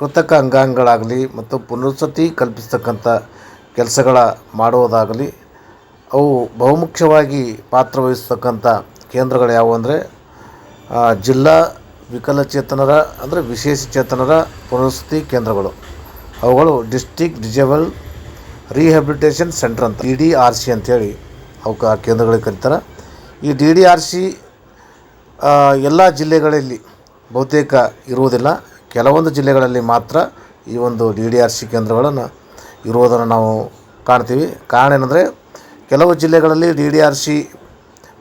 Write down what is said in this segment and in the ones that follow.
ಕೃತಕ ಅಂಗಾಂಗಗಳಾಗಲಿ ಮತ್ತು ಪುನರ್ವಸತಿ ಕಲ್ಪಿಸ್ತಕ್ಕಂಥ ಕೆಲಸಗಳ ಮಾಡುವುದಾಗಲಿ, ಅವು ಬಹುಮುಖ್ಯವಾಗಿ ಪಾತ್ರವಹಿಸ್ತಕ್ಕಂಥ ಕೇಂದ್ರಗಳು ಯಾವುವು ಅಂದರೆ ಜಿಲ್ಲಾ ವಿಕಲಚೇತನರ, ಅಂದರೆ ವಿಶೇಷ ಚೇತನರ ಪುನರ್ವಸತಿ ಕೇಂದ್ರಗಳು. ಅವುಗಳು ಡಿಸ್ಟಿಕ್ ಡಿಜೇಬಲ್ ರಿಹ್ಯಾಬಿಲಿಟೇಷನ್ ಸೆಂಟರ್ ಅಂತ, ಡಿ ಡಿ ಆರ್ ಸಿ ಅಂಥೇಳಿ ಅವಕ್ಕೆ ಆ ಕೇಂದ್ರಗಳಿಗೆ ಕರೀತಾರೆ. ಈ ಡಿ ಡಿ ಆರ್ ಸಿ ಎಲ್ಲ ಜಿಲ್ಲೆಗಳಲ್ಲಿ ಬಹುತೇಕ ಇರುವುದಿಲ್ಲ. ಕೆಲವೊಂದು ಜಿಲ್ಲೆಗಳಲ್ಲಿ ಮಾತ್ರ ಈ ಒಂದು ಡಿ ಡಿ ಆರ್ ಸಿ ಕೇಂದ್ರಗಳನ್ನು ಇರುವುದನ್ನು ನಾವು ಕಾಣ್ತೀವಿ. ಕಾರಣ ಏನಂದರೆ, ಕೆಲವು ಜಿಲ್ಲೆಗಳಲ್ಲಿ ಡಿ ಡಿ ಆರ್ ಸಿ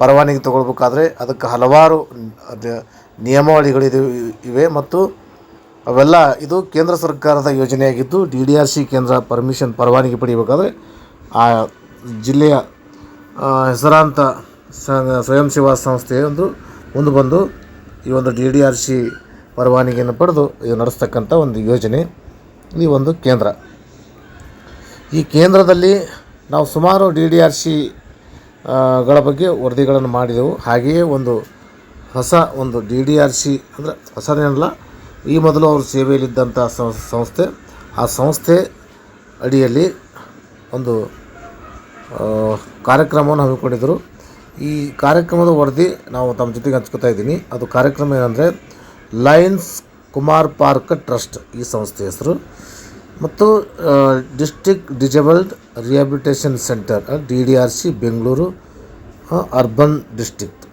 ಪರವಾನಗಿ ತಗೊಳ್ಬೇಕಾದ್ರೆ ಅದಕ್ಕೆ ಹಲವಾರು ನಿಯಮಾವಳಿಗಳಿದೆ ಇವೆ ಮತ್ತು ಅವೆಲ್ಲ ಇದು ಕೇಂದ್ರ ಸರ್ಕಾರದ ಯೋಜನೆಯಾಗಿದ್ದು ಡಿ ಡಿ ಆರ್ ಸಿ ಕೇಂದ್ರ ಪರ್ಮಿಷನ್ ಪರವಾನಗಿ ಪಡಿಬೇಕಾದ್ರೆ ಆ ಜಿಲ್ಲೆಯ ಹೆಸರಾಂತ ಸ್ವಯಂ ಸೇವಾ ಸಂಸ್ಥೆಯೊಂದು ಮುಂದೆ ಬಂದು ಈ ಒಂದು ಡಿ ಡಿ ಆರ್ ಸಿ ಪರವಾನಗಿಯನ್ನು ಪಡೆದು ಇದು ನಡೆಸ್ತಕ್ಕಂಥ ಒಂದು ಯೋಜನೆ ಈ ಒಂದು ಕೇಂದ್ರ. ಈ ಕೇಂದ್ರದಲ್ಲಿ ನಾವು ಸುಮಾರು ಡಿ ಡಿ ಆರ್ ಸಿಗಳ ಬಗ್ಗೆ ವರದಿಗಳನ್ನು ಮಾಡಿದೆವು. ಹಾಗೆಯೇ ಒಂದು ಹೊಸ ಒಂದು ಡಿ ಡಿ ಆರ್ ಸಿ ಅಂದರೆ ಹೊಸದೇನಲ್ಲ ಈ ಮೊದಲು ಅವರು ಸೇವೆಯಲ್ಲಿದ್ದಂಥ ಸಂಸ್ಥೆ. ಆ ಸಂಸ್ಥೆ ಅಡಿಯಲ್ಲಿ ಒಂದು ಕಾರ್ಯಕ್ರಮವನ್ನು ಹಮ್ಮಿಕೊಂಡಿದ್ದರು. ಈ ಕಾರ್ಯಕ್ರಮದ ವರದಿ ನಾವು ತಮ್ಮ ಜೊತೆಗೆ ಹಂಚ್ಕೊತಾ ಇದ್ದೀನಿ. ಅದು ಕಾರ್ಯಕ್ರಮ ಏನಂದರೆ ಲಯನ್ಸ್ ಕುಮಾರ್ ಪಾರ್ಕ್ ಟ್ರಸ್ಟ್ ಈ ಸಂಸ್ಥೆ ಹೆಸರು. ಮತ್ತು district disabled rehabilitation centre D D R C Bengaluru urban district.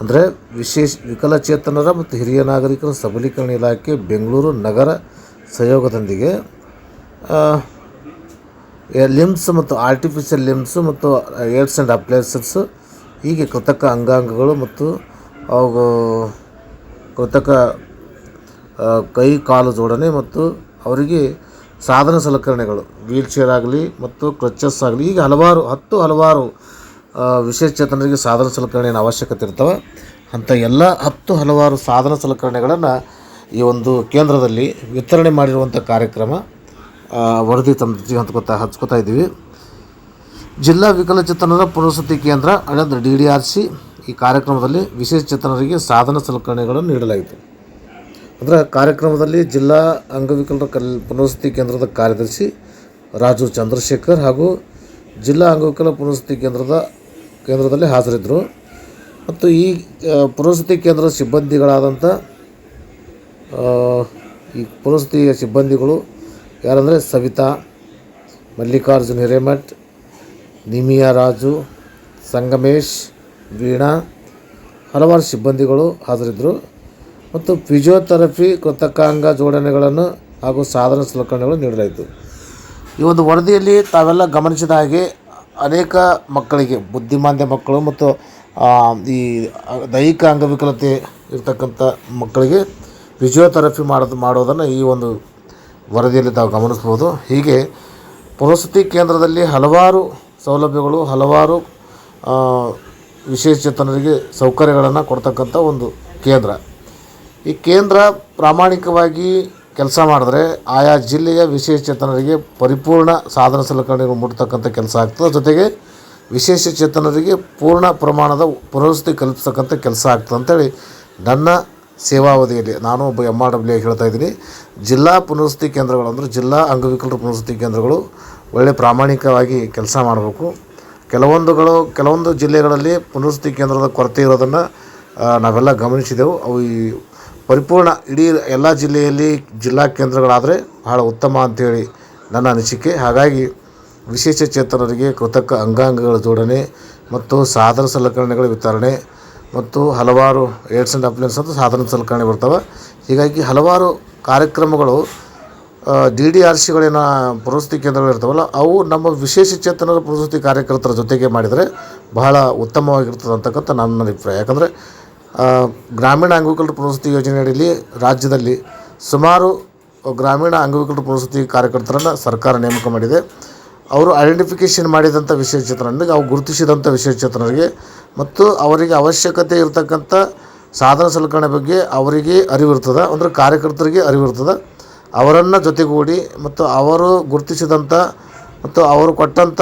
ಅಂದರೆ ವಿಶೇಷ ವಿಕಲಚೇತನರ ಮತ್ತು ಹಿರಿಯ ನಾಗರಿಕರ ಸಬಲೀಕರಣ ಇಲಾಖೆ ಬೆಂಗಳೂರು ನಗರ ಸಹಯೋಗದೊಂದಿಗೆ ಲಿಮ್ಸ್ ಮತ್ತು ಆರ್ಟಿಫಿಷಿಯಲ್ ಲಿಮ್ಸ್ ಮತ್ತು ಏಡ್ಸ್ ಆ್ಯಂಡ್ ಅಪ್ಲೈಸಸ್ ಹೀಗೆ ಕೃತಕ ಅಂಗಾಂಗಗಳು ಮತ್ತು ಅವು ಕೃತಕ ಕೈ ಕಾಲು ಜೋಡಣೆ ಮತ್ತು ಅವರಿಗೆ ಸಾಧನ ಸಲಕರಣೆಗಳು ವೀಲ್ ಚೇರ್ ಆಗಲಿ ಮತ್ತು ಕ್ರಚಸ್ ಆಗಲಿ ಈಗ ಹಲವಾರು ಹತ್ತು ಹಲವಾರು ಆ, ವಿಶೇಷ ಚೇತನರಿಗೆ ಸಾಧನ ಸಲಕರಣೆಯ ಅವಶ್ಯಕತೆ ಇರ್ತವೆ. ಅಂಥ ಎಲ್ಲ ಹತ್ತು ಹಲವಾರು ಸಾಧನ ಸಲಕರಣೆಗಳನ್ನು ಈ ಒಂದು ಕೇಂದ್ರದಲ್ಲಿ ವಿತರಣೆ ಮಾಡಿರುವಂಥ ಕಾರ್ಯಕ್ರಮ ವರದಿ ಜೊತೆಗೆ ಹಚ್ಕೋತಾ ಹಂಚ್ಕೊತಾ ಇದ್ದೀವಿ. ಜಿಲ್ಲಾ ವಿಕಲಚೇತನರ ಪುನರ್ವಸತಿ ಕೇಂದ್ರ ಅಂದರೆ ಡಿ ಡಿ ಆರ್ ಸಿ ಈ ಕಾರ್ಯಕ್ರಮದಲ್ಲಿ ವಿಶೇಷ ಚೇತನರಿಗೆ ಸಾಧನ ಸಲಕರಣೆಗಳನ್ನು ನೀಡಲಾಯಿತು. ಅದರ ಕಾರ್ಯಕ್ರಮದಲ್ಲಿ ಜಿಲ್ಲಾ ಅಂಗವಿಕಲರ ಕಲ್, ಪುನರ್ವಸತಿ ಕೇಂದ್ರದ ಕಾರ್ಯದರ್ಶಿ ರಾಜು ಚಂದ್ರಶೇಖರ್ ಹಾಗೂ ಜಿಲ್ಲಾ ಅಂಗವಿಕಲ ಪುನರ್ವಸತಿ ಕೇಂದ್ರದ, ಕೇಂದ್ರದಲ್ಲಿ ಹಾಜರಿದ್ದರು. ಮತ್ತು ಈ ಪುನರ್ವಸತಿ ಕೇಂದ್ರದ ಸಿಬ್ಬಂದಿಗಳಾದಂಥ ಈ ಪುನರ್ವಸತಿಯ ಸಿಬ್ಬಂದಿಗಳು ಯಾರಂದರೆ ಸವಿತಾ, ಮಲ್ಲಿಕಾರ್ಜುನ್ ಹಿರೇಮಠ್, ನಿಮಿಯಾ ರಾಜು, ಸಂಗಮೇಶ್ ವೀಣಾ, ಹಲವಾರು ಸಿಬ್ಬಂದಿಗಳು ಹಾಜರಿದ್ದರು. ಮತ್ತು ಫಿಸಿಯೋಥೆರಪಿ, ಕೃತಕಾಂಗ ಜೋಡಣೆಗಳನ್ನು ಹಾಗೂ ಸಾಧನ ಸಲಕರಣೆಗಳು ನೀಡಲಾಯಿತು. ಈ ಒಂದು ವರದಿಯಲ್ಲಿ ತಾವೆಲ್ಲ ಗಮನಿಸಿದ ಹಾಗೆ ಅನೇಕ ಮಕ್ಕಳಿಗೆ, ಬುದ್ಧಿಮಾಂದ್ಯ ಮಕ್ಕಳು ಮತ್ತು ಈ ದೈಹಿಕ ಅಂಗವಿಕಲತೆ ಇರತಕ್ಕಂಥ ಮಕ್ಕಳಿಗೆ ಫಿಜಿಯೋಥೆರಪಿ ಮಾಡೋದು ಮಾಡೋದನ್ನು ಈ ಒಂದು ವರದಿಯಲ್ಲಿ ತಾವು ಗಮನಿಸ್ಬೋದು ಹೀಗೆ ಪುನಸ್ತಿ ಕೇಂದ್ರದಲ್ಲಿ ಹಲವಾರು ಸೌಲಭ್ಯಗಳು, ಹಲವಾರು ಆ, ವಿಶೇಷ ಚೇತನರಿಗೆ ಸೌಕರ್ಯಗಳನ್ನು ಕೊಡ್ತಕ್ಕಂಥ ಒಂದು ಕೇಂದ್ರ. ಈ ಕೇಂದ್ರ ಪ್ರಾಮಾಣಿಕವಾಗಿ ಕೆಲಸ ಮಾಡಿದ್ರೆ ಆಯಾ ಜಿಲ್ಲೆಯ ವಿಶೇಷ ಚೇತನರಿಗೆ ಪರಿಪೂರ್ಣ ಸಾಧನ ಸಲಕರಣೆಗಳು ಮುಟ್ತಕ್ಕಂಥ ಕೆಲಸ ಆಗ್ತದೆ. ಜೊತೆಗೆ ವಿಶೇಷ ಚೇತನರಿಗೆ ಪೂರ್ಣ ಪ್ರಮಾಣದ ಪುನರ್ವಸತಿ ಕಲ್ಪಿಸ್ತಕ್ಕಂಥ ಕೆಲಸ ಆಗ್ತದೆ ಅಂತೇಳಿ ನನ್ನ ಸೇವಾವಧಿಯಲ್ಲಿ ನಾನು ಒಬ್ಬ ಎಂ ಆರ್ ಡಬ್ಲ್ಯೂ ಹೇಳ್ತಾ ಇದ್ದೀನಿ. ಜಿಲ್ಲಾ ಪುನರ್ವಸತಿ ಕೇಂದ್ರಗಳು ಅಂದರೆ ಜಿಲ್ಲಾ ಅಂಗವಿಕಲರ ಪುನರ್ವಸತಿ ಕೇಂದ್ರಗಳು ಒಳ್ಳೆ ಪ್ರಾಮಾಣಿಕವಾಗಿ ಕೆಲಸ ಮಾಡಬೇಕು. ಕೆಲವೊಂದುಗಳು, ಕೆಲವೊಂದು ಜಿಲ್ಲೆಗಳಲ್ಲಿ ಪುನರ್ವಸತಿ ಕೇಂದ್ರದ ಕೊರತೆ ಇರೋದನ್ನು ನಾವೆಲ್ಲ ಗಮನಿಸಿದೆವು. ಅವು ಈ ಪರಿಪೂರ್ಣ ಇಡೀ ಎಲ್ಲ ಜಿಲ್ಲೆಯಲ್ಲಿ ಜಿಲ್ಲಾ ಕೇಂದ್ರಗಳಾದರೆ ಬಹಳ ಉತ್ತಮ ಅಂಥೇಳಿ ನನ್ನ ಅನಿಸಿಕೆ. ಹಾಗಾಗಿ ವಿಶೇಷ ಚೇತನರಿಗೆ ಕೃತಕ ಅಂಗಾಂಗಗಳ ಜೋಡಣೆ ಮತ್ತು ಸಾಧನ ಸಲಕರಣೆಗಳ ವಿತರಣೆ ಮತ್ತು ಹಲವಾರು ಏಡ್ಸ್ ಆ್ಯಂಡ್ ಅಪ್ಲಯನ್ಸ್ ಅಂತ ಸಾಧನ ಸಲಕರಣೆ ಬರ್ತವೆ. ಹೀಗಾಗಿ ಹಲವಾರು ಕಾರ್ಯಕ್ರಮಗಳು ಡಿ ಡಿ ಆರ್ ಸಿಗಳೇನ ಪುನರ್ವಸತಿ ಕೇಂದ್ರಗಳು ಇರ್ತಾವಲ್ಲ, ಅವು ನಮ್ಮ ವಿಶೇಷ ಚೇತನರ ಪುನರ್ವಸತಿ ಕಾರ್ಯಕರ್ತರ ಜೊತೆಗೆ ಮಾಡಿದರೆ ಬಹಳ ಉತ್ತಮವಾಗಿರ್ತದೆ ಅಂತಕ್ಕಂಥ ನನ್ನ ಅಭಿಪ್ರಾಯ. ಯಾಕಂದರೆ ಗ್ರಾಮೀಣ ಅಂಗವಿಕಲರ ಯೋಜನೆ ಅಡಿಯಲ್ಲಿ ರಾಜ್ಯದಲ್ಲಿ ಸುಮಾರು ಗ್ರಾಮೀಣ ಅಂಗವಿಕಲರ ಪ್ರಸೂತಿ ಕಾರ್ಯಕರ್ತರನ್ನು ಸರ್ಕಾರ ನೇಮಕ ಮಾಡಿದೆ. ಅವರು ಐಡೆಂಟಿಫಿಕೇಷನ್ ಮಾಡಿದಂಥ ವಿಶೇಷಚೇತನರಿಗೆ ಅವು ಗುರುತಿಸಿದಂಥ ವಿಶೇಷಚೇತನರಿಗೆ ಮತ್ತು ಅವರಿಗೆ ಅವಶ್ಯಕತೆ ಇರತಕ್ಕಂಥ ಸಾಧನ ಸಲಕರಣೆ ಬಗ್ಗೆ ಅವರಿಗೆ ಅರಿವಿರ್ತದೆ, ಅಂದರೆ ಕಾರ್ಯಕರ್ತರಿಗೆ ಅರಿವಿರ್ತದೆ. ಅವರನ್ನು ಜೊತೆಗೂಡಿ ಮತ್ತು ಅವರು ಗುರುತಿಸಿದಂಥ ಮತ್ತು ಅವರು ಕೊಟ್ಟಂಥ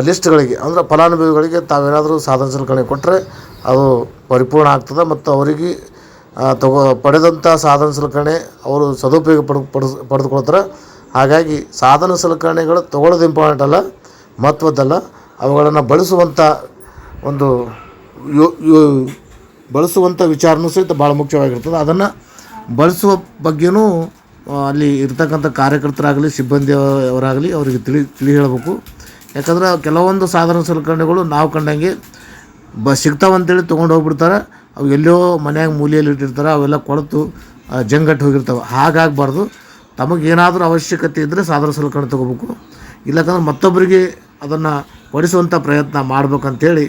ಲಿಸ್ಟ್ಗಳಿಗೆ ಅಂದ್ರೆ ಫಲಾನುಭವಿಗಳಿಗೆ ತಾವೇನಾದರೂ ಸಾಧನ ಸಲಕರಣೆ ಕೊಟ್ಟರೆ ಅದು ಪರಿಪೂರ್ಣ ಆಗ್ತದೆ ಮತ್ತು ಅವರಿಗೆ ತಗೋ ಪಡೆದಂಥ ಸಾಧನ ಸಲಕರಣೆ ಅವರು ಸದುಪಯೋಗ ಪಡ್ ಪಡಿಸ್ ಪಡೆದುಕೊಳ್ತಾರೆ ಹಾಗಾಗಿ ಸಾಧನ ಸಲಕರಣೆಗಳು ತಗೊಳ್ಳೋದು ಇಂಪಾರ್ಟೆಂಟ್ ಅಲ್ಲ ಮಹತ್ವದ್ದಲ್ಲ. ಅವುಗಳನ್ನು ಬಳಸುವಂಥ ಒಂದು ಯೋ ಬಳಸುವಂಥ ವಿಚಾರನೂ ಸಹಿತ ಭಾಳ ಮುಖ್ಯವಾಗಿರ್ತದೆ. ಅದನ್ನು ಬಳಸುವ ಬಗ್ಗೆನೂ ಆ, ಅಲ್ಲಿ ಇರ್ತಕ್ಕಂಥ ಕಾರ್ಯಕರ್ತರಾಗಲಿ ಸಿಬ್ಬಂದಿಯವರಾಗಲಿ ಅವರಿಗೆ ತಿಳಿ ತಿಳಿ ಹೇಳಬೇಕು. ಯಾಕಂದ್ರೆ ಕೆಲವೊಂದು ಸಾಧಾರಣ ಸಲಕರಣೆಗಳು ನಾವು ಕಂಡಂಗೆ ಬ, ಸಿಗ್ತಾವಂತೇಳಿ ತೊಗೊಂಡು ಹೋಗ್ಬಿಡ್ತಾರೆ. ಅವು ಎಲ್ಲೋ ಮನ್ಯಾಗ ಮೂಲೆಯಲ್ಲಿ ಇಟ್ಟಿರ್ತಾರೆ, ಅವೆಲ್ಲ ಕೊಳತು ಜಂಗಟ್ಟು ಹೋಗಿರ್ತವೆ. ಹಾಗಾಗಬಾರ್ದು. ತಮಗೇನಾದರೂ ಅವಶ್ಯಕತೆ ಇದ್ದರೆ ಸಾಧನ ಸಲಕರಣೆ ತೊಗೋಬೇಕು. ಇಲ್ಲಕಂದ್ರೆ ಮತ್ತೊಬ್ಬರಿಗೆ ಅದನ್ನು ಪಡಿಸುವಂಥ ಪ್ರಯತ್ನ ಮಾಡ್ಬೇಕಂತೇಳಿ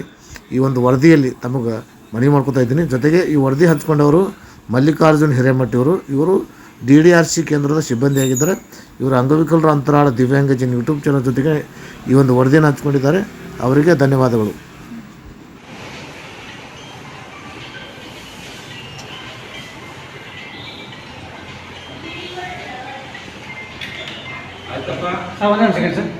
ಈ ಒಂದು ವರದಿಯಲ್ಲಿ ತಮಗೆ ಮನವಿ ಮಾಡ್ಕೊತಾ ಇದ್ದೀನಿ. ಜೊತೆಗೆ ಈ ವರದಿ ಹಂಚ್ಕೊಂಡವರು ಮಲ್ಲಿಕಾರ್ಜುನ್ ಹಿರೇಮಠಿಯವರು. ಇವರು ಡಿ ಡಿ ಆರ್ ಸಿ ಕೇಂದ್ರದ ಸಿಬ್ಬಂದಿಯಾಗಿದ್ದಾರೆ. ಇವರು ಅಂಗವಿಕಲರ ಅಂತರಾಳ ದಿವ್ಯಾಂಗಜನ್ ಯೂಟ್ಯೂಬ್ ಚಾನಲ್ ಜೊತೆಗೆ ಈ ಒಂದು ವರದಿಯನ್ನು ಹಂಚ್ಕೊಂಡಿದ್ದಾರೆ. ಅವರಿಗೆ ಧನ್ಯವಾದಗಳು. ಸರ್.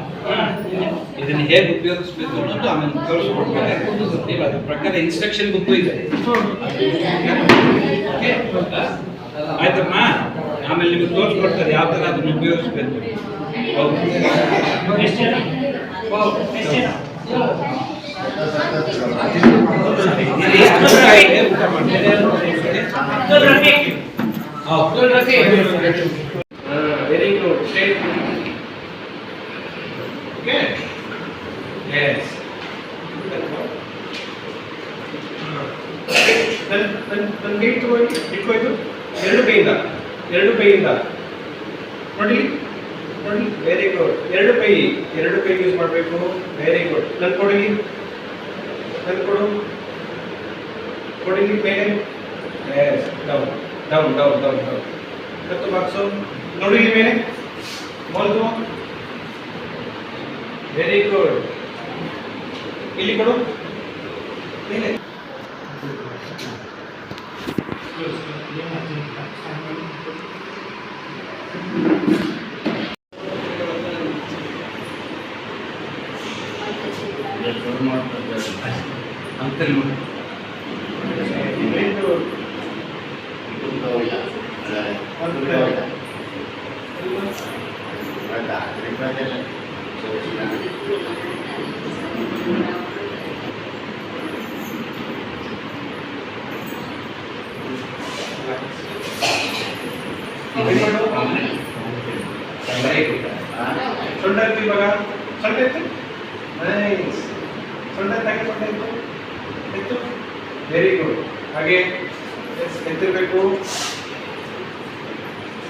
ಇದನ್ನ ಹೇಗೆ ಉಪಯೋಗಿಸ್ಬೇಕು ಅನ್ನೋದು ಆಮೇಲೆ ತೋರಿಸ್ಕೊಡ್ತಾರೆ ಅದ್ರ ಪ್ರಕಾರ ಇನ್ಸ್ಟ್ರಕ್ಷನ್ ಬುಕ್ ಇದೆ? ಆಯ್ತಮ್ಮ ಆಮೇಲೆ ನಿಮಗೆ ತೋರಿಸ್ಕೊಡ್ತಾರೆ ಯಾವ ಥರ ಅದನ್ನು ಉಪಯೋಗಿಸ್ಬೇಕು? ಊಟ ಮಾಡ್ತಾರೆ. ಹೌದು. ವೆರಿ ಗುಡ್ ಓಕೆ ಎಸ್ ನನ್ನ ನನ್ನ ನನ್ನ ಕೈ ತಗೊಳ್ಳಿ ಇಟ್ಕೊಯ್ತು ಎರಡು ಕೈಯಿಂದ ಎರಡು ಕೈಯಿಂದ ನೋಡಿ. ನೋಡಿ. ವೆರಿ ಗುಡ್ ಎರಡು ಕೈ ಎರಡು ಕೈ ಯೂಸ್ ಮಾಡಬೇಕು. ವೆರಿ ಗುಡ್ ನನ್ನ ಕೊಡಿ ನನ್ನ ಕೊಡು. ಕೊಡಿ ಮೇಲೆ yes down down down down down ಕತ್ತು ಬಾಕ್ಸು ನೋಡಿ ಇಲ್ಲಿ ಮೇಲೆ ಮೊದಲು ವೆರಿ ಗುಡ್ ಇಲ್ಲಿ ಕೊಡು ಮೇಲೆ ಅಂಕಲ್ ವೆರಿ ಗುಡ್ ಇವಾಗ? ಎತ್ತು ವೆರಿ ಗುಡ್ ಹಾಗೆ. ಎತ್ತಿರ್ಬೇಕು.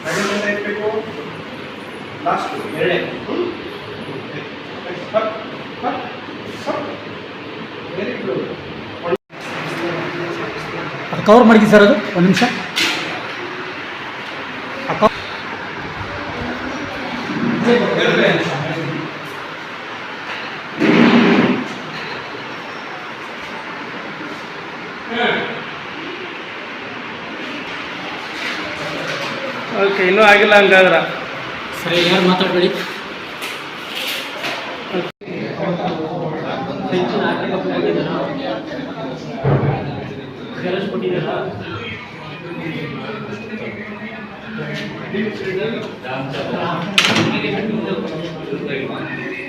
ಹಾಗೆ ಎತ್ತಬೇಕು ಲಾಸ್ಟ್ ಎರಡೇ. ವೆರಿ ಗುಡ್ ಕವರ್ ಮಾಡಿದ್ವಿ ಸರ್ ಅದು. ಒಂದು ನಿಮಿಷ. ಇನ್ನೂ ಆಗಿಲ್ಲ ಹಂಗಾದ್ರೆ ಸರಿ ಯಾರು ಮಾತಾಡಬೇಡಿ you.